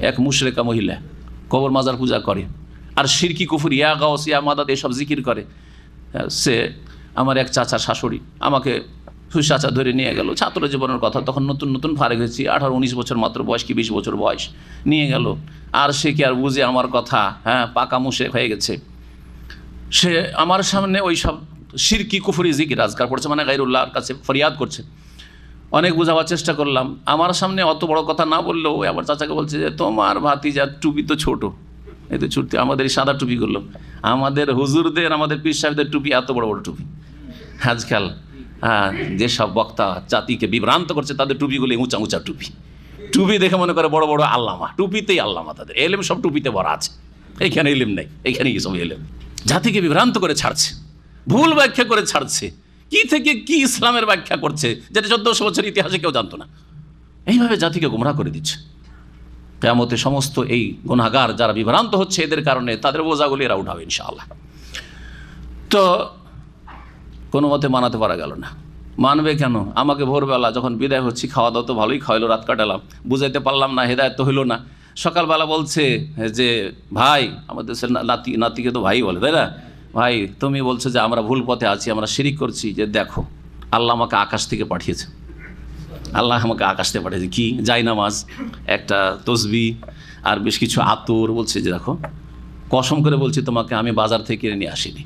এক মুশরেকা মহিলা, কবর মাজার পূজা করে। আর সিরকি কুফুর, ইয়া গাওস, ইয়া মাদাদ, এসব জিকির করে। সে আমার এক চাচার শাশুড়ি আমাকে চাচা ধরে নিয়ে গেল। ছাত্র জীবনের কথা, তখন নতুন নতুন ফারেক হয়েছি, আঠারো, উনিশ বছর মাত্র বয়স কি বিশ বছর বয়স। নিয়ে গেল। আর সে কি আর বুঝে আমার কথা? হ্যাঁ পাকা মুশে হয়ে গেছে। সে আমার সামনে ওই সব সিরকি কুফুরি জিকির আজকার করছে মানে গাইরুল্লাহর কাছে ফরিয়াদ করছে। অনেক বোঝাবার চেষ্টা করলাম। আমার সামনে অত বড় কথা না বললেও আমার চাচাকে বলছে যে, তোমার ভাতি ভাতিজার টুপি তো ছোট। এই তো ছুটি আমাদের সাদা টুপি করল। আমাদের হুজুরদের, আমাদের পীর সাহেবদের টুপি এত বড় বড় টুপি। আজকাল হ্যাঁ যেসব বক্তা জাতিকে বিভ্রান্ত করছে, তাদের টুপিগুলি উঁচা উঁচা টুপি। টুপি দেখে মনে করে বড় বড় আল্লামা। টুপিতেই আল্লামা তাদের। এলেম সব টুপিতে ভরা আছে। এইখানে এলেম নেই এইখানে সব এলেম। জাতিকে বিভ্রান্ত করে ছাড়ছে। ভুল ব্যাখ্যা করে ছাড়ছে। কি থেকে কি ইসলামের ব্যাখ্যা করছে যেটা চোদ্দশো বছর ইতিহাসে কেউ জানতো না? এইভাবে জাতিকে গুমরা করে দিচ্ছে। কেয়ামতে সমস্ত এই গুণাগার যারা বিভ্রান্ত হচ্ছে এদের কারণে তাদের বোঝাগুলি এরা উঠাবে, ইনশাআল্লাহ। তো কোনো মতে মানাতে পারা গেল না। মানবে কেন? আমাকে ভোরবেলা যখন বিদায় হচ্ছি, খাওয়া দাওয়া তো ভালোই খাওয়াইলো, রাত কাটালাম। বুঝাইতে পারলাম না, হেদায়ত হইল না। সকালবেলা বলছে যে, ভাই, আমাদের নাতি, নাতিকে তো ভাই বলে, তাই না? ভাই, তুমি বলছো যে আমরা ভুল পথে আছি, আমরা শিরিক করছি, যে দেখো, আল্লাহ আমাকে আকাশ থেকে পাঠিয়েছে। আল্লাহ আমাকে আকাশ থেকে পাঠিয়েছে। কি? যাই নামাজ, একটা তসবি, আর বেশ কিছু আতর বলছে যে দেখো, কসম করে বলছি তোমাকে আমি বাজার থেকে কিনে নিয়ে আসিনি।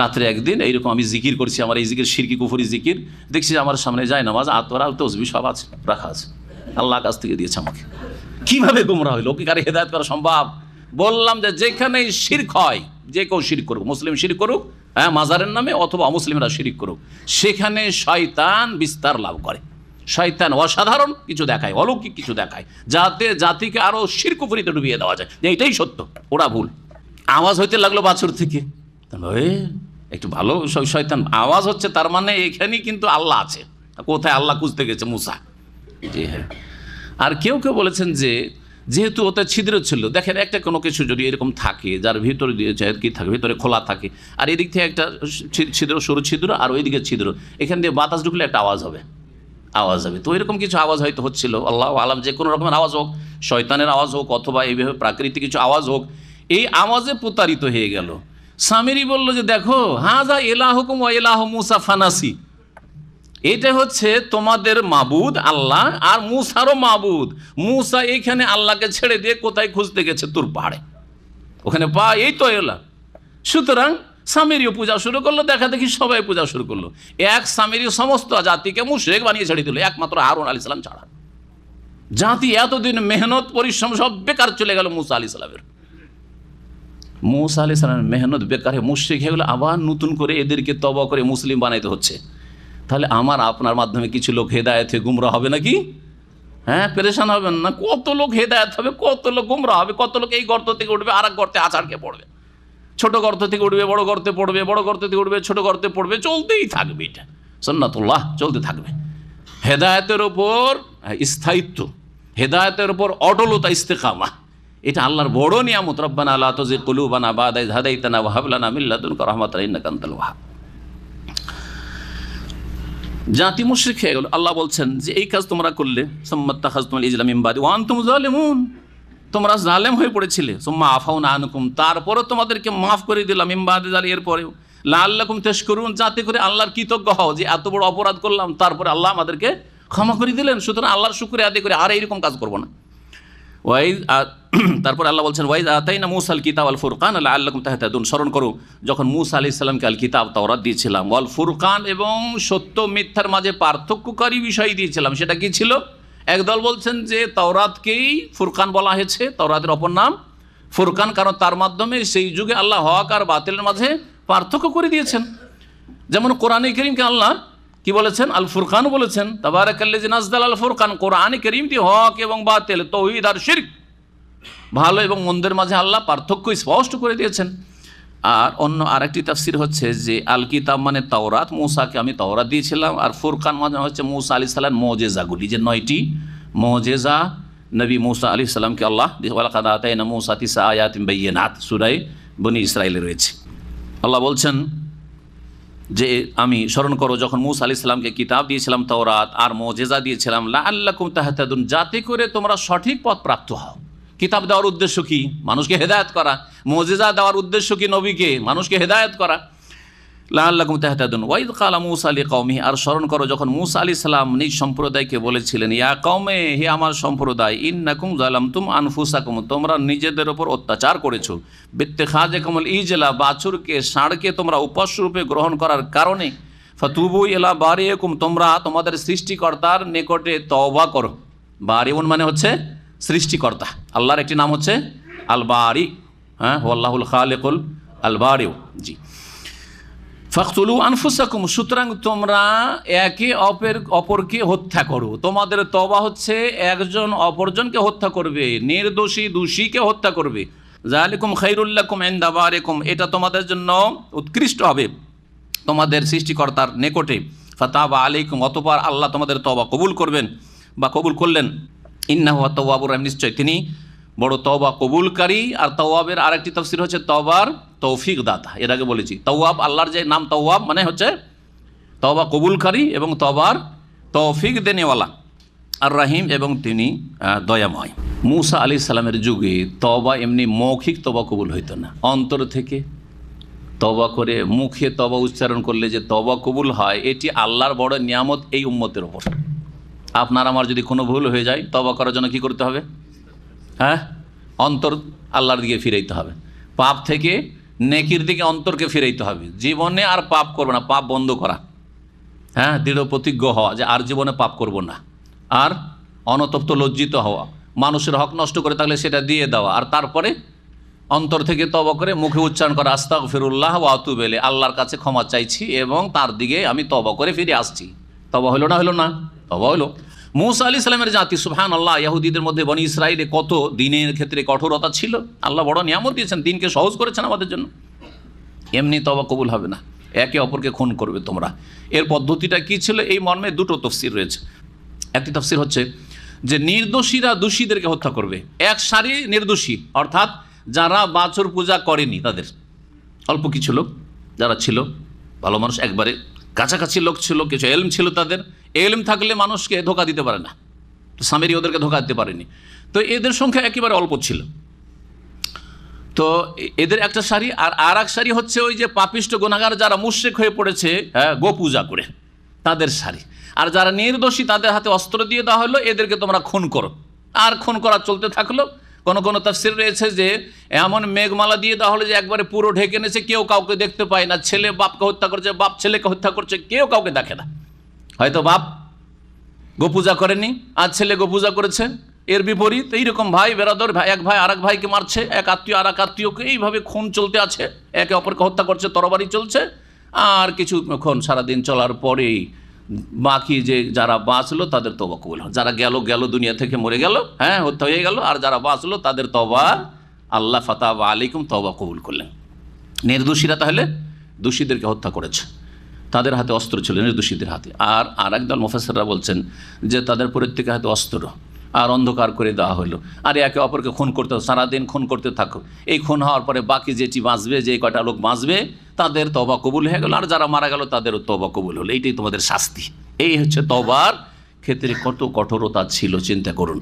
রাত্রে একদিন এইরকম আমি জিকির করছি, আমার এই জিকির সিরকি কুফুরি জিকির, দেখছি যে আমার সামনে যায় নামাজ, আতর আর তসবি সব আছে, রাখা আছে। আল্লাহ কাছ থেকে দিয়েছে আমাকে। কীভাবে গুমরা হইল? কি কারে হেদায়ত করা সম্ভব? বললাম যে যেখানে শির্ক হয় যে কেউ শিরিক করুক মুসলিম শিরিক করুক হ্যাঁ মাজারের নামে অথবা অমুসলিমরা শিরিক করুক সেখানে শয়তান বিস্তার লাভ করে। শয়তান অসাধারণ কিছু দেখায় অলৌকিক কিছু দেখায় যাতে জাতিকে আরও শিরকুফুরিতে ডুবিয়ে দেওয়া যায়। যে এটাই সত্য ওরা ভুল। আওয়াজ হইতে লাগল বাছুর থেকে। এ, একটু ভালো শয়তান। আওয়াজ হচ্ছে তার মানে এখানেই কিন্তু আল্লাহ আছে। কোথায় আল্লাহ খুঁজতে গেছে মুসা? জি হ্যাঁ। আর কেউ কেউ বলেছেন যে যেহেতু ওতে ছিদ্র ছিল, দেখেন একটা কোনো কিছু যদি এরকম থাকে, যার ভিতরে কি থাকে, ভিতরে খোলা থাকে, আর এদিক থেকে একটা ছিদ্র, সরু ছিদ্র, আর ওইদিকে ছিদ্র, এখান দিয়ে বাতাস ঢুকলে একটা আওয়াজ হবে আওয়াজ হবে। তো এরকম কিছু আওয়াজ হয়তো হচ্ছিল, আল্লাহ আলাম, যে কোনো রকমের আওয়াজ হোক, শয়তানের আওয়াজ হোক, অথবা এইভাবে প্রাকৃতিক কিছু আওয়াজ হোক, এই আওয়াজে প্রতারিত হয়ে গেল। স্বামীরই বলল যে, দেখো, হাজা এলাহ হুকুম ও এলাহ মুসা ফানাসি। এটা হচ্ছে তোমাদের মাবুদ, আল্লাহ আর মুসারও মাবুদ। মুসা এইখানে আল্লাহকে ছেড়ে দিয়ে কোথায় খুঁজতে গেছে? তোর পাহাড়ে। ওখানে পা, এই তো এলা। সুতরাং স্বামীরও পূজা শুরু করল, দেখা দেখি সবাই পূজা শুরু করল। এক স্বামীরই সমস্ত জাতিকে মুশরেক বানিয়ে ছেড়ে দিল, একমাত্র হারুন আলি সালাম ছাড়া। জাতি এতদিন মেহনত, পরিশ্রম, সব বেকার চলে গেল মুসা আলি সালামের। মুসা আলি সালামের মেহনত বেকারে মুশ্রিক হয়ে গেলো, আবার নতুন করে এদেরকে তবা করে মুসলিম বানাইতে হচ্ছে। তাহলে আমার আপনার মাধ্যমে কিছু লোক হেদায়ত হয়ে গুমরা হবে নাকি? হ্যাঁ পেরেশান হবেন না। কত লোক হেদায়ত হবে কত লোক গুমরা হবে কত লোক এই গর্ত থেকে উঠবে আর এক গর্তে আছাড়কে পড়বে। ছোট গর্ত থেকে উঠবে বড় গর্তে পড়বে বড় গর্ত থেকে উঠবে ছোট গর্তে পড়বে চলতেই থাকবে এটা। সন্ন্যাতুল্লাহ চলতে থাকবে। হেদায়তের ওপর হ্যাঁ, স্থায়িত্ব। হেদায়তের ওপর অটলতা ইস্তেকামা। এটা আল্লাহর বড় নিয়ামত। রব্বানা আল্লাহ তো যে কলুবানা বাদাই হাদাইতানা ওয়াহাবলানা মিল্লাদুন রহমত ইন্নাকান্তাল ওয়াহাব। জাতি মুশ্রিক হয়ে গেল। আল্লাহ বলছেন যে, এই কাজ তোমরা করলে সম্মত্তা খাজ তোমার ইজলাম ইমবাদি ওয়ান তুম জালেমুন তোমরা জালেম হয়ে পড়েছিলে। সোম্মা আফাউন আনুকুম। তারপরও তোমাদেরকে মাফ করে দিলাম ইমবাদি জালি এরপরেও। লাল্লাকুম তেশ করুন যাতে করে আল্লাহর কৃতজ্ঞ হও যে, এত বড় অপরাধ করলাম, তারপরে আল্লাহ আমাদেরকে ক্ষমা করে দিলেন। সুতরাং আল্লাহর শুক্রে আদায় করে আর এইরকম কাজ করব না। ওয়াইদ আ- তারপর আল্লাহ বলছেন ওয়াইদ আতাই না মুসা আল কিতাব আল ফুরকান আল্লাহ আল্লাহ তাহাদুন স্মরণ করো, যখন মুসা আলি ইসলামকে আল কিতাব তাওরাত দিয়েছিলাম, ওয়াল ফুরকান এবং সত্য মিথ্যার মাঝে পার্থক্যকারী বিষয় দিয়েছিলাম। সেটা কি ছিল? একদল বলছেন যে তাওরাতকেই ফুরকান বলা হয়েছে, তাওরাতের অপর নাম। ফুরকান কারণ তার মাধ্যমে সেই যুগে আল্লাহ হক আর বাতিলের মাঝে পার্থক্য করে দিয়েছেন। যেমন কোরআনে করিমকে আল্লাহ কি বলেছেন? আল ফুরকানও বলেছেন তাবারাকাল্লাহ নাজদাল আল ফুরকান কোরআনে করিমটি হক এবং বাতিল, তৌহিদ আর শিরক। ভালো এবং মন্দের মাঝে আল্লাহ পার্থক্য স্পষ্ট করে দিয়েছেন। আর অন্য আরেকটি তাফসির হচ্ছে যে আল কিতাব মানে তাওরাত, মৌসাকে আমি তাওরাত দিয়েছিলাম। আর ফুরকান মানে হচ্ছে মৌসা আলি সাল্লাম মজেজাগুলি যে নয়টি মজেজা নবী মৌসা আলি সাল্লামকে আল্লাহ না মৌসা তিসা আয়াত বাইনাত সুরাই বনি ইসরায়েলে রয়েছে। আল্লাহ বলছেন যে আমি স্মরণ করো, যখন মুসা আলি সাল্লামকে কিতাব দিয়েছিলাম, তওরাত, আর মজেজা দিয়েছিলাম লা আল্লাকুম তাহাতাদুন, যাতে করে তোমরা সঠিক পথ প্রাপ্ত হও। কিতাব দেওয়ার উদ্দেশ্য কি? মানুষকে হেদায়ত করা। মজেজা দেওয়ার উদ্দেশ্য কি নবীকে? মানুষকে হেদায়ত করা। লাল্লাকুম তাহতাদুন। ওয়াইদ কালা মুসা আলী কৌমি আর স্মরণ করো, যখন মুসা আলী সালাম নিজ সম্প্রদায়কে বলেছিলেন, ইয়া কৌমে হে আমার সম্প্রদায়, ইন্নাকুম জালাম তুম আনফুসাকুম, তোমরা নিজেদের ওপর অত্যাচার করেছ। বেত্তে খাজে কমল ইজলা, বাছুরকে, ষাঁড়কে তোমরা উপাস্যরূপে গ্রহণ করার কারণে, ফতুবু এলা বারিয়েকুম, তোমরা তোমাদের সৃষ্টিকর্তার নিকটে তওবা করো। বারিউন মানে হচ্ছে সৃষ্টিকর্তা। আল্লাহর একটি নাম হচ্ছে আল বারি হ্যাঁ আল্লাহুল খালেকুল আল বারিউ জি। ফাকতুলু আনফুসাকুম, সুতরাং তোমরা একে অপের অপরকে হত্যা করো। তোমাদের তবা হচ্ছে একজন অপরজনকে হত্যা করবে, নির্দোষী দোষীকে হত্যা করবে। জালিকুম খৈরুল্লাকুম এন্দাবারেকুম এটা তোমাদের জন্য উৎকৃষ্ট হবে তোমাদের সৃষ্টিকর্তার নিকটে। ফাতাবা আলাইকুম, অতপর আল্লাহ তোমাদের তবা কবুল করবেন বা কবুল করলেন। ইন্নাহু তওয়াবুর নিশ্চয়। তিনি বড় তওবা কবুলকারী। আর তওয়াবের আরেকটি তফসির হচ্ছে তওবার তৌফিক দাতা, এর আগে বলেছি। তওয়াব, আল্লাহর যে নাম তওয়াব মানে হচ্ছে তওবা কবুলকারী এবং তবার তৌফিক দেনেওয়ালা। আর রাহিম এবং তিনি দয়াময়। মুসা আলী সালামের যুগে তবা এমনি মৌখিক তবা কবুল হইতো না। অন্তর থেকে তবা করে মুখে তবা উচ্চারণ করলে যে তবা কবুল হয়, এটি আল্লাহর বড় নিয়ামত এই উম্মতের ওপর আপনার আমার যদি কোনো ভুল হয়ে যায় তবা করার জন্য কি করতে হবে? হ্যাঁ? অন্তর আল্লাহর দিকে ফিরাইতে হবে। পাপ থেকে নেকির দিকে অন্তরকে ফিরাইতে হবে। জীবনে আর পাপ করবে না, পাপ বন্ধ করা। হ্যাঁ দৃঢ় প্রতিজ্ঞ হওয়া যে আর জীবনে পাপ করব না। আর অনতপ্ত লজ্জিত হওয়া। মানুষের হক নষ্ট করে থাকলে সেটা দিয়ে দেওয়া। আর তারপরে অন্তর থেকে তব করে মুখে উচ্চারণ করা আস্তাক ফিরুল্লাহ ওয়াতুবেলে আল্লাহর কাছে ক্ষমা চাইছি এবং তার দিকে আমি তবা করে ফিরে আসছি। তবা হলো না হলো না? তবা হলো মুসা আলি সালামের জাতি সুহান আল্লাহ ইয়াহুদিদের মধ্যে বনি ইসরায়েলে কত দিনের ক্ষেত্রে কঠোরতা ছিল? আল্লাহ বড় নিয়ামত দিয়েছেন, দিনকে সহজ করেছেন আমাদের জন্য। এমনি তবা কবুল হবে না। একে অপরকে খুন করবে তোমরা। এর পদ্ধতিটা কি ছিল? এই মর্মে দুটো তফসির রয়েছে। একটি তফসির হচ্ছে যে নির্দোষীরা দোষীদেরকে হত্যা করবে। এক সারি নির্দোষী, অর্থাৎ যারা বাছর পূজা করেনি তাদের। অল্প কিছু লোক যারা ছিল, ভালো মানুষ, একবারে কাছাকাছি লোক ছিল, কিছু এলম ছিল তাদের। এলম থাকলে মানুষকে ধোকা দিতে পারে না। তো স্বামীরই ওদেরকে ধোকা দিতে পারেনি। তো এদের সংখ্যা একেবারে অল্প ছিল। তো এদের একটা শাড়ি আর আর এক শাড়ি হচ্ছে ওই যে পাপিষ্ট গোনাগার যারা মুশ্রেক হয়ে পড়েছে হ্যাঁ গো পূজা করে। তাদের শাড়ি আর যারা নির্দোষী, তাদের হাতে অস্ত্র দিয়ে দেওয়া হলো, এদেরকে তোমরা খুন করো। আর খুন করা চলতে থাকল। কোনো কোনো তফসির রয়েছে যে, এমন মেঘমালা দিয়ে দেওয়া হলো যে একবারে পুরো ঢেকে নিয়েছে কেউ কাউকে দেখতে পায় না। ছেলে বাপকে হত্যা করছে, বাপ ছেলেকে হত্যা করছে, কেউ কাউকে দেখে না। হয়তো বাপ গোপূজা করেনি আর ছেলে গোপূজা করেছে, এর বিপরীত এইরকম ভাই, বেরাদর ভাই, এক ভাই আর ভাইকে মারছে, এক আত্মীয় আর এক আত্মীয়কে এইভাবে খুন চলতে আছে, একে অপরকে হত্যা করছে, তরবারি চলছে, আর কিছুক্ষণ সারাদিন চলার পরেই বাকি যে যারা বাঁচলো তাদের তবা কবুল যারা গেল গেল দুনিয়া থেকে মরে গেল হ্যাঁ হত্যা হয়ে গেল, আর যারা বাঁচলো তাদের তবা আল্লাহ ফাতা আলাইকুম তবা কবুল করলেন। নির্দোষীরা তাহলে দোষীদেরকে হত্যা করেছে। তাদের হাতে অস্ত্র ছিল, নির্দোষীদের হাতে। আর আর একদল মুফাসসিররা বলছেন যে তাদের প্রত্যেকের হাতে অস্ত্র। আর অন্ধকার করে দেওয়া হলো আর একে অপরকে খুন করতে সারাদিন খুন করতে থাকো। এই খুন হওয়ার পরে বাকি যেটি বাঁচবে, যে কয়টা লোক বাঁচবে, তাদের তবা কবুল হয়ে গেল। আর যারা মারা গেল, তাদেরও তবা কবুল হলো। এইটাই তোমাদের শাস্তি। এই হচ্ছে তবার ক্ষেত্রে কত কঠোরতা ছিল, চিন্তা করুন।